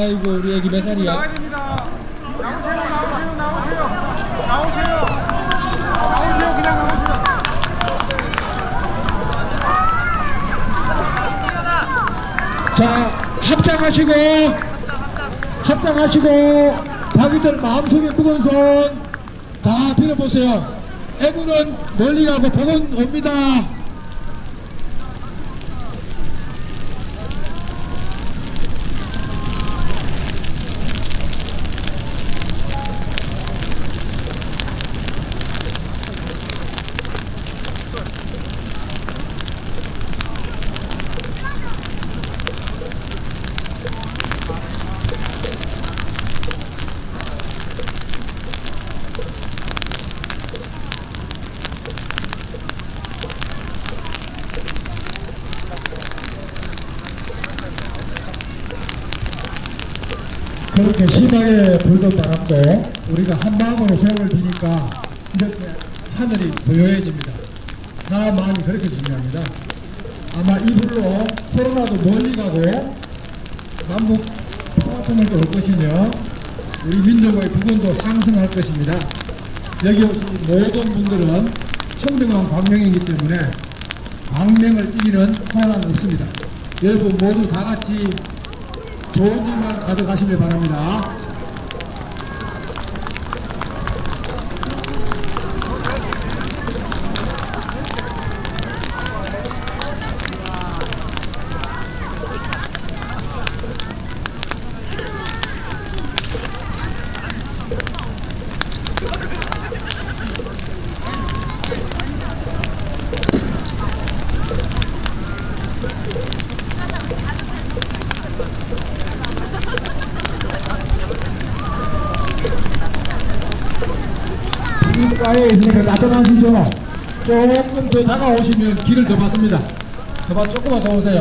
아이고 우리 애기 몇 살이야? 나와야 됩니다. 나오세요, 나오세요, 나오세요. 나오세요. 나오세요, 그냥 나오세요. 자 합장하시고 합장하시고 자기들 마음속에 묵은 손다 빌어보세요 애구는 멀리 가고 복은 옵니다 그렇게 심하게 불던 바람도 우리가 한 마음으로 소원을 비니까 이렇게 하늘이 고요해집니다. 사람 마음이 그렇게 중요합니다. 아마 이 불로 코로나도 멀리 가고 남북 평화통일도 올 것이며 우리 민족의 부분도 상승할 것입니다. 여기 오신 모든 분들은 청등한 광명이기 때문에 광명을 이기는 소원은 없습니다. 여러분 모두 다 같이 좋은 일만 가져가시길 바랍니다. 길가에 있으니까 따뜻하시죠? 조금 더 다가오시면 길을 더 받습니다. 더 받, 조금만 더 오세요.